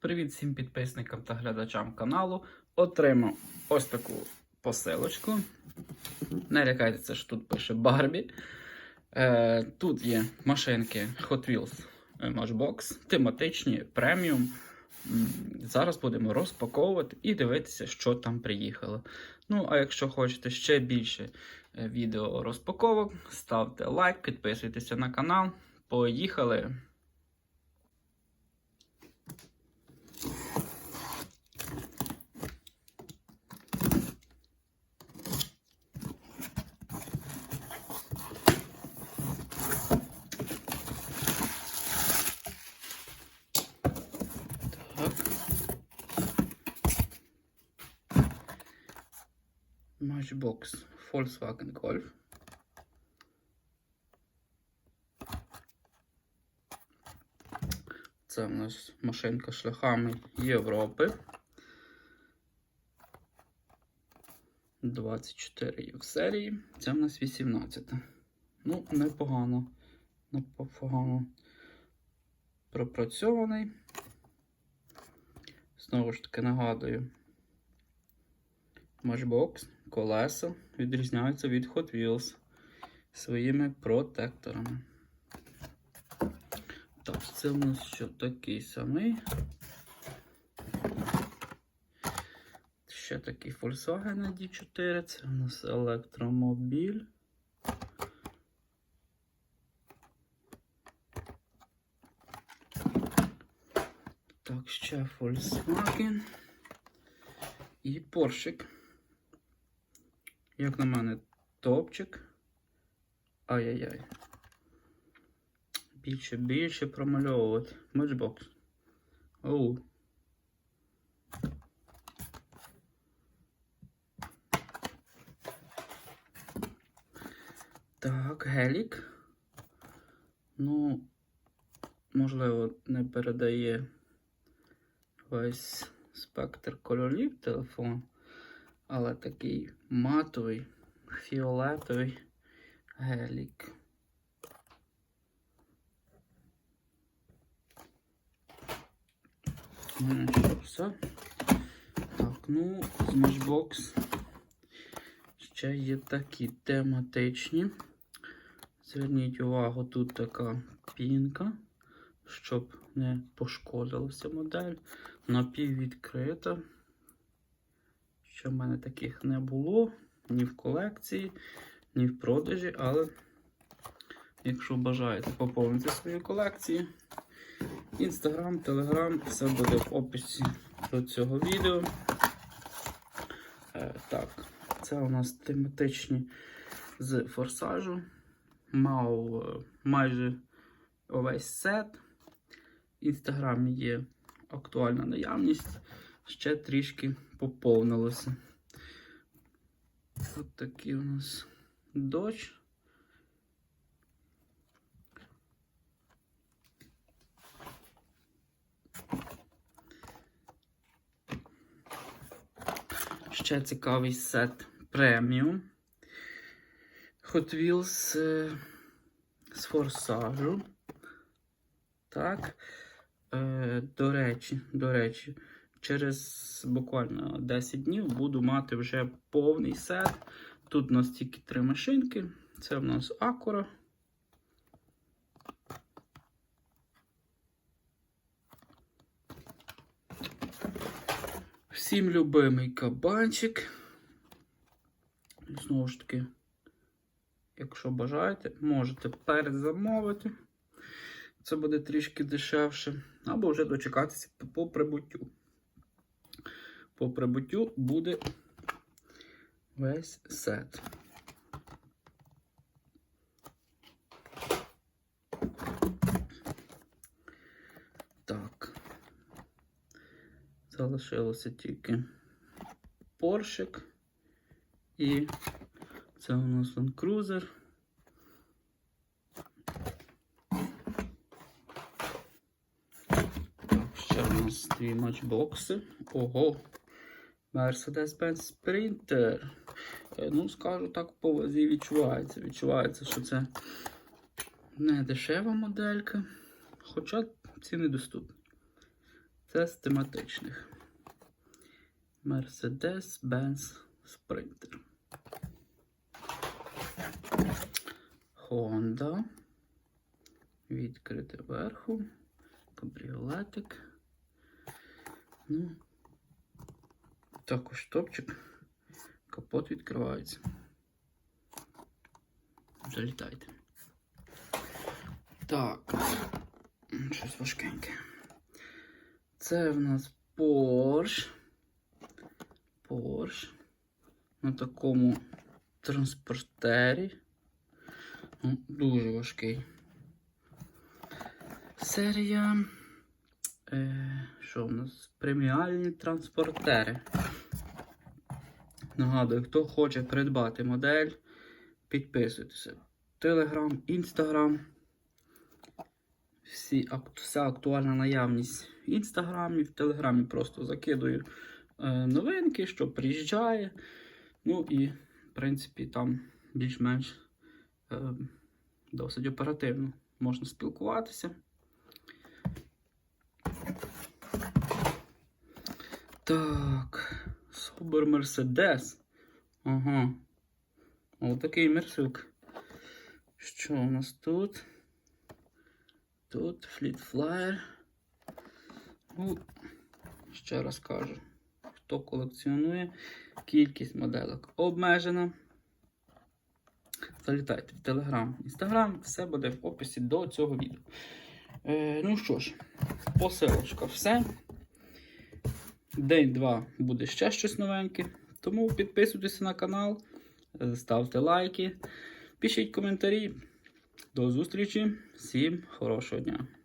Привіт всім підписникам та глядачам каналу. Отримав ось таку посилочку. Не лякайтеся, що тут пише Барбі. Е, тут є машинки Hot Wheels Matchbox, тематичні, преміум. Зараз будемо розпаковувати і дивитися, що там приїхало. Ну, а якщо хочете ще більше е, відео розпаковок, ставте лайк, підписуйтеся на канал. Поїхали! Matchbox Volkswagen Golf. Це у нас машинка шляхами Європи. 24 є в серії. Це в нас 18. Ну, непогано. Непогано пропрацьований. Знову ж таки нагадую. Matchbox, колеса відрізняються від Hot Wheels своїми протекторами. Так, це в нас що такий самий. Ще такий Volkswagen D4, це у нас електромобіль. Так, ще Volkswagen і Поршик. Як на мене, топчик. Ай-яй-яй. Більше, більше промальовувати. Матчбокс. Оу. Так, гелік. Ну, можливо, не передає весь спектр кольорів телефон, але такий матовий, фіолетовий гелік. У мене що все. Так, ну, з Matchbox ще є такі тематичні. Зверніть увагу, тут така пінка, щоб не пошкодилася модель. Напіввідкрита. Ще в мене таких не було ні в колекції, ні в продажі, але якщо бажаєте поповнити свої колекції, Інстаграм, Телеграм, все буде в описі до цього відео. Е, так, це у нас тематичні з форсажу. Мав е, майже увесь сет. В інстаграмі є актуальна наявність, ще трішки поповнилося. Ось такий у нас дощ. Ще цікавий сет преміум. Hot Wheels е, з форсажу. Так. Е, до речі, до речі, через буквально 10 днів буду мати вже повний сет. Тут у нас тільки три машинки. Це в нас Acura. Всім любимий кабанчик. Знову ж таки, якщо бажаєте, можете перезамовити. Це буде трішки дешевше. Або вже дочекатися по прибуттю. По прибуттю буде весь сет. Так. Залишилося тільки поршик. І це у нас Land Cruiser. Ще у нас дві матчбокси. Ого. Mercedes-Benz Sprinter. Е, Ну, скажу так, по вазі відчувається. Відчувається, що це не дешева моделька. Хоча ціни доступні. Це з тематичних. Mercedes-Benz Sprinter. Honda. Відкрите верху. Кабріолетик. Ну, також топчик. Капот відкривається. Залітайте. Так. Щось важкеньке. Це в нас Porsche. Porsche. На такому транспортері. Ну, дуже важкий. Серія. Е, що в нас? Преміальні транспортери. Нагадую, хто хоче придбати модель, підписуйтеся. Телеграм, інстаграм. Вся актуальна наявність в інстаграмі, в телеграмі просто закидую е, новинки, що приїжджає. Ну і, в принципі, там більш-менш е, досить оперативно можна спілкуватися. Так, Собер Мерседес. Ага. Отакий мерсюк. Що у нас тут? Тут Fleet Flyer. Ну, ще раз кажу, хто колекціонує, кількість моделок обмежена. Залітайте в Telegram, Instagram, все буде в описі до цього відео. Е, ну що ж, посилочка все. День-два буде ще щось новеньке. Тому підписуйтесь на канал, е, ставте лайки, пишіть коментарі. До зустрічі, всім хорошого дня!